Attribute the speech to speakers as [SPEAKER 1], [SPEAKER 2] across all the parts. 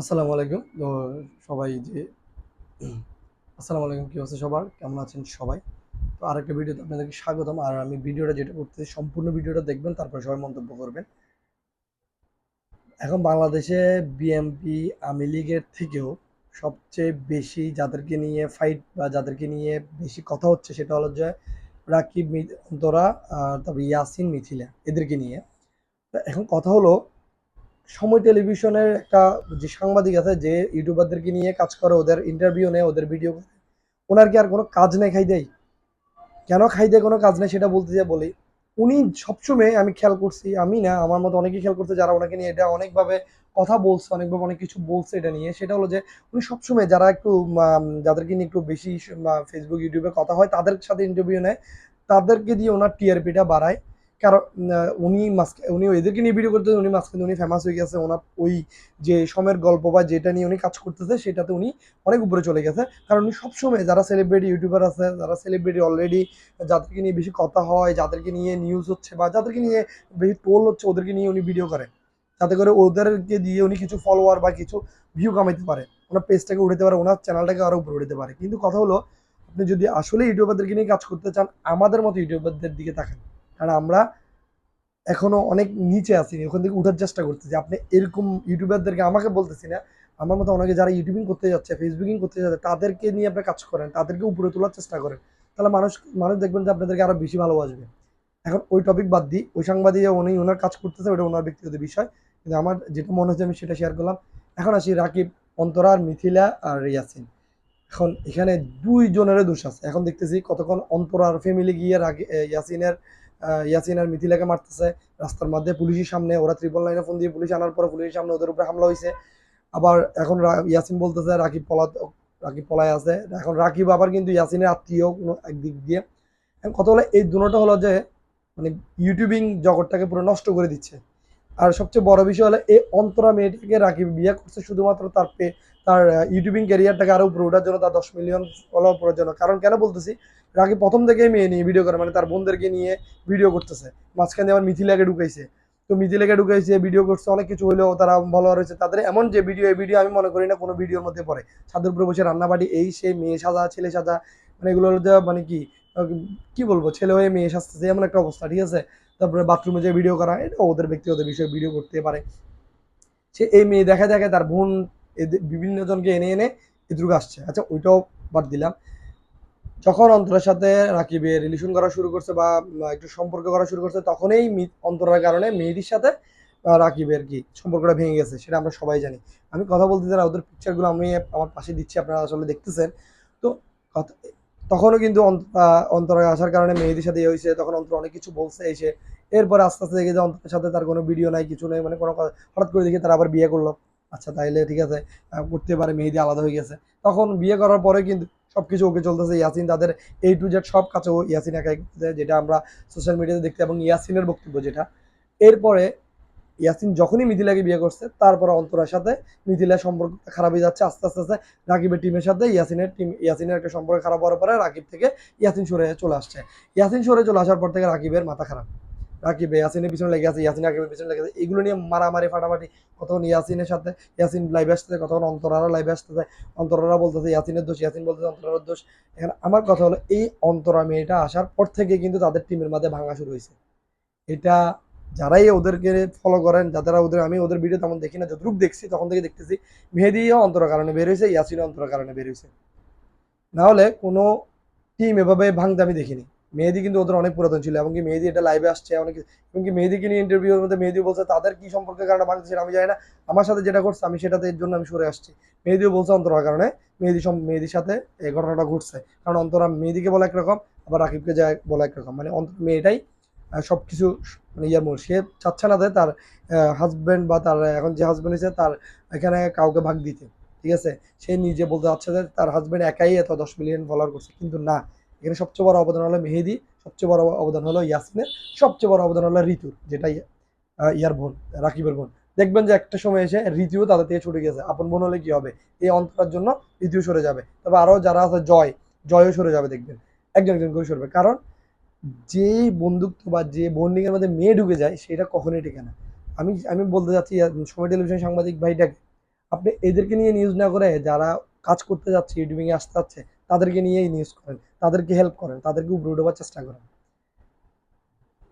[SPEAKER 1] আসসালামু আলাইকুম। তো সবাই যে আসসালামু আলাইকুম, কি আছে সবার? কেমন আছেন সবাই? তো আরেকটা ভিডিওতে আপনাদেরকে স্বাগতম। আর আমি ভিডিওটা যেটা করতেছি, সম্পূর্ণ ভিডিওটা দেখবেন, তারপরে সবাই মন্তব্য করবেন। এখন বাংলাদেশে বিএমপি আওয়ামী লীগের থেকেও সবচেয়ে বেশি যাদেরকে নিয়ে ফাইট বা যাদেরকে নিয়ে বেশি কথা হচ্ছে, সেটা হলো যে রাকিব অন্তরা আর তারপর ইয়াসিন মিথিলা এদেরকে নিয়ে। এখন কথা হলো সময় টেলিভিশনের একটা যে সাংবাদিক আছে, যে ইউটিউবারদেরকে নিয়ে কাজ করে, ওদের ইন্টারভিউ নেয়, ওদের ভিডিও করে, ওনার কি আর কোনো কাজ নেই খাই দেয় কেন খাই দেয় কোনো কাজ নেই সেটা বলতে চাই বলি। উনি সবসময় আমি খেয়াল করছি, আমি না, আমার মতো অনেকেই খেয়াল করছে যারা ওনাকে নিয়ে এটা অনেকভাবে কথা বলছে, অনেকভাবে অনেক কিছু বলছে এটা নিয়ে। সেটা হলো যে, উনি সবসময় যারা একটু যাদেরকে নিয়ে একটু বেশি ফেসবুক ইউটিউবে কথা হয়, তাদের সাথে ইন্টারভিউ নেয়, তাদেরকে দিয়ে ওনার টিআরপিটা বাড়ায়। কারণ উনি মাঝখানে উনি এদেরকে নিয়ে ভিডিও করতেছে, উনি মাঝখানে উনি ফেমাস হয়ে গেছে, ওনার ওই যে সময়ের গল্প বা যেটা নিয়ে উনি কাজ করতেছে, সেটাতে উনি অনেক উপরে চলে গেছে। কারণ উনি সবসময় যারা সেলিব্রিটি ইউটিউবার আছে, যারা সেলিব্রিটি অলরেডি যাদেরকে নিয়ে বেশি কথা হয়, যাদেরকে নিয়ে নিউজ হচ্ছে বা যাদেরকে নিয়ে বেশি টোল হচ্ছে, ওদেরকে নিয়ে উনি ভিডিও করেন যাতে করে ওদেরকে দিয়ে উনি কিছু ফলোয়ার বা কিছু ভিউ কামাইতে পারে। ওনার পেজটাকে উঠাতে পারে, ওনার চ্যানেলটাকে আরও উপরে উঠাতে পারে। কিন্তু কথা হলো, আপনি যদি আসলে ইউটিউবারদেরকে নিয়ে কাজ করতে চান, আমাদের মতো ইউটিউবারদের দিকে তাকান। কারণ আমরা এখনও অনেক নিচে আছি ওখান থেকে উঠার চেষ্টা করতেছি। আপনি এরকম ইউটিউবারদেরকে আমাকে বলতেছি না, আমার মতো অনেকে যারা ইউটিউবিং করতে যাচ্ছে, ফেসবুকিং করতে যাচ্ছে, তাদেরকে নিয়ে আপনি কাজ করেন, তাদেরকে উপরে তোলার চেষ্টা করেন। তাহলে মানুষ মানুষ দেখবেন যে আপনাদেরকে আরও বেশি ভালোবাসবে। এখন ওই টপিক বাদ দিই, ওই সাংবাদিক উনি ওনার কাজ করতেছে ওটা ওনার ব্যক্তিগত বিষয়। কিন্তু আমার যেটা মনে হচ্ছে, আমি সেটা শেয়ার করলাম। এখন আসি রাকিব, অন্তরা আর মিথিলা আর ইয়াসিন। এখন এখানে দুইজনের দোষ আছে। এখন দেখতেছি কতক্ষণ অন্তরার ফ্যামিলি গিয়ে ইয়াসিনের ইয়াসিন আর মিথিলাকে মারতেছে। রাস্তার মধ্যে পুলিশের সামনে, ওরা ত্রিপল লাইনে ফোন দিয়ে পুলিশ আনার পরে পুলিশের সামনে ওদের উপরে হামলা হয়েছে আবার এখন ইয়াসিন বলতেছে, রাকিব পলা রাকিব পলায় আছে। এখন রাকিব আবার কিন্তু ইয়াসিনের আত্মীয় কোনো একদিক দিয়ে। এখন কথা হলো, এই দুটোটা হলো যে মানে ইউটিউবিং জগৎটাকে পুরো নষ্ট করে দিচ্ছে। আর সবচেয়ে বড় বিষয় হলো, এই অন্তরা মেয়েটাকে রাকিব বিয়ে করছে শুধুমাত্র তার পে তার ইউটিউবিং ক্যারিয়ারটাকে আরও উপরে ওঠার জন্য তার দশ মিলিয়ন ফলো জন্য। কারণ কেন বলতেছি? রাকিব প্রথম থেকেই মেয়ে নিয়ে ভিডিও করে মানে তার বোনদেরকে নিয়ে ভিডিও করতেছে। মাঝখানে আবার মিথিলাকে ঢুকাইছে। তো মিথিলাকে ঢুকাইছে ভিডিও করছে, অনেক কিছু হলেও তারা ভালো হয়েছে। তাদের এমন যে ভিডিও এই ভিডিও আমি মনে করি না কোনো ভিডিওর মধ্যে পড়ে। ছাদের উপরে বসে রান্নাবাড়ি এই সে মেয়ে সাজা, ছেলে সাজা মানে এগুলো মানে কি কি বলব, ছেলে হয়ে মেয়ে সাজতেছে, এমন একটা অবস্থা, ঠিক আছে? তারপরে বাথরুমে যে ভিডিও করা, এটা ওদের ব্যক্তিগত বিষয়ে ভিডিও করতে পারে। সে এই মেয়ে দেখা দেখে তার বোন এদের বিভিন্ন জনকে এনে এনে এদুর্গ আসছে। আচ্ছা ওইটাও বাদ দিলাম। যখন অন্তরের সাথে রাকিবের রিলেশন করা শুরু করছে বা একটু সম্পর্ক করা শুরু করছে, তখনই অন্তরের কারণে মেয়েটির সাথে রাকিবের কি সম্পর্কটা ভেঙে গেছে, সেটা আমরা সবাই জানি। আমি কথা বলতে চাই ওদের পিকচারগুলো আমি আমার পাশে দিচ্ছি, আপনারা আসলে দেখতেছেন। তো তখনও কিন্তু অন্তরে আসার কারণে মেহেদির সাথে ইয়ে হয়েছে, তখন অন্তর অনেক কিছু বলছে, এসে এরপরে আস্তে আস্তে দেখে যে অন্তরের সাথে তার কোনো ভিডিও নাই, কিছু নেই মানে কোনো হঠাৎ করে দেখে তারা আবার বিয়ে করল। আচ্ছা তাইলে ঠিক আছে করতে পারে, মেহেদি আলাদা হয়ে গেছে। তখন বিয়ে করার পরে কিন্তু সবকিছু ওকে চলতেছে। ইয়াসিন তাদের এই টু জেড সব কাছে ও ইয়াসিন একাই যেটা আমরা সোশ্যাল মিডিয়াতে দেখতে এবং ইয়াসিনের বক্তব্য যেটা। এরপরে ইয়াসিন যখনই মিথিলাকে বিয়ে করছে, তারপরে অন্তরার সাথে মিথিলার সম্পর্ক খারাপ হয়ে যাচ্ছে, আস্তে আস্তে আস্তে রাকিবের টিমের সাথে ইয়াসিনের টিম ইয়াসিনের একটা সম্পর্ক খারাপ হওয়ার পরে রাকিব থেকে ইয়াসিন সরে চলে আসছে। ইয়াসিন সরে চলে আসার পর থেকে রাকিবের মাথা খারাপ। রাকিব, ইয়াসিনের পিছনে লেগে আছে, ইয়াসিন রাকিবের পিছনে লেগে আছে, এগুলো নিয়ে মারামারি, ফাটাফাটি, কতক্ষণ ইয়াসিনের সাথে, ইয়াসিন লাইভে আসতেছে, কতক্ষণ অন্তরারা লাইভে আসতেছে, অন্তরারা বলতেছে ইয়াসিনের দোষ, ইয়াসিন বলতেছে অন্তরার দোষ। এখানে আমার কথা হলো, এই অন্তরা মেয়েটা আসার পর থেকে কিন্তু তাদের টিমের মাঝে ভাঙা শুরু হয়েছে। এটা যারাই ওদেরকে ফলো করেন যারা ওদের, আমি ওদের ভিডিও তেমন দেখি না, যতটুকু দেখছি, তখন থেকে দেখতেছি মেহেদিও অন্তরের কারণে বের হয়েছে, ইয়াসিনও অন্তরের কারণে বের হয়েছে। না হলে কোনো টিম এভাবে ভাঙতে আমি দেখিনি। মেহেদি কিন্তু ওদের অনেক পুরাতন ছিল, এমনকি মেহেদি এটা লাইভে আসছে, অনেক এমনকি মেহেদিকে নিয়ে ইন্টারভিউর মধ্যে মেহেদি বলছে, তাদের কি সম্পর্কের কারণে ভাঙতেছে আমি জানি না, আমার সাথে যেটা করছে আমি সেটাতে এর জন্য আমি সরে আসছি। মেহেদিও বলছে অন্তরার কারণে, মেহেদি মেহেদির সাথে এই ঘটনাটা ঘটছে। কারণ অন্তরা মেহেদিকে বলে একরকম, আবার রাকিবকে যায় বলে একরকম। মানে অন্তর মেয়েটাই সব কিছু মানে ইয়ার মূল। সে চাচ্ছে না তার হাজব্যান্ড বা তার, এখন যে হাজব্যান্ড আছে তার এখানে কাউকে ভাগ দিতে। ঠিক আছে? সে নিজে বলতে চাচ্ছে যে তার হাজব্যান্ড একাই এত দশ মিলিয়ন ফলোয়ার করছে, কিন্তু না। এখানে সবচেয়ে বড় অবদান হলো মেহেদি, সবচেয়ে বড় অবদান হলো ইয়াসিনের সবচেয়ে বড় অবদান হলো ঋতুর যেটা ইয়ার বোন, রাকিবের বোন। দেখবেন যে একটা সময় এসে ঋতুও তাদের থেকে ছুটে গেছে। আপন বোন হলে কি হবে? এই অন্তরার জন্য ঋতুও সরে যাবে। তবে আরও যারা আছে, জয়, জয়ও সরে যাবে দেখবেন। একজন একজন করে সরবে। কারণ যে বন্ধুত্ব বা যে বন্ডিংয়ের মধ্যে মেয়ে ঢুকে যায়, সেটা কখনোই টেকে না। আমি আমি বলতে চাচ্ছি সময় টেলিভিশন সাংবাদিক ভাইটাকে, আপনি এদেরকে নিয়ে নিউজ না করে যারা কাজ করতে যাচ্ছে ইউটিউবিং আসতে যাচ্ছে, তাদেরকে নিয়েই নিউজ করেন। তাদেরকে হেল্প করেন, তাদেরকে উপরে উঠাবার চেষ্টা করেন।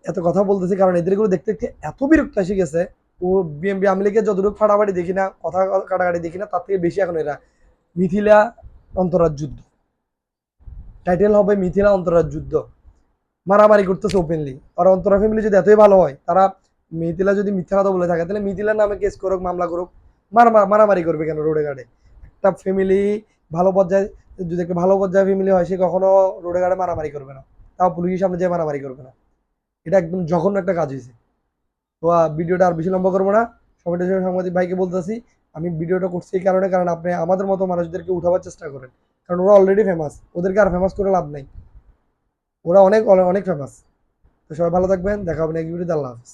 [SPEAKER 1] এত কথা বলতেছি কারণ এদেরগুলো দেখতে দেখতে এত বিরক্ত এসে গেছে। ও বিএমপি আমলিকে যতটুকু ফাটাফাটি দেখি না, কথা কাটাকাটি দেখি না, তার থেকে বেশি এখন এরা মিথিলা অন্তরাজ যুদ্ধ। টাইটেল হবে মিথিলা অন্তরাজ যুদ্ধ। মারামারি করতেছে ওপেনলি আর অন্তরা ফ্যামিলি যদি এতই ভালো হয়, তারা মিথিলা যদি মিথ্যা কথা বলে থাকে, তাহলে মিথিলার নামে কেস করুক, মামলা করুক মার মার- মারামারি করবে কেন রোডে ঘাটে একটা ফ্যামিলি ভালো পর্যায়ে যদি একটা ভালো পর্যায়ে ফ্যামিলি হয়, সে কখনো রোডে ঘাটে মারামারি করবে না। তাও পুলিশের সামনে যেয়ে মারামারি করবে না। এটা একদম জঘন্য একটা কাজ হয়েছে। তো ভিডিওটা আর বেশি লম্বা করব না। সবাই সাংবাদিক ভাইকে বলতেছি, আমি ভিডিওটা করছি এই কারণে, কারণ আপনি আমাদের মতো মানুষদেরকে উঠাবার চেষ্টা করেন। কারণ ওরা অলরেডি ফেমাস ওদেরকে আর ফেমাস করে লাভ নাই। ওরা অনেক অনেক ফেমাস তো সবাই ভালো থাকবেন। দেখা হবে নেক্সট ভিডিওতে আল্লাহ হাফিজ।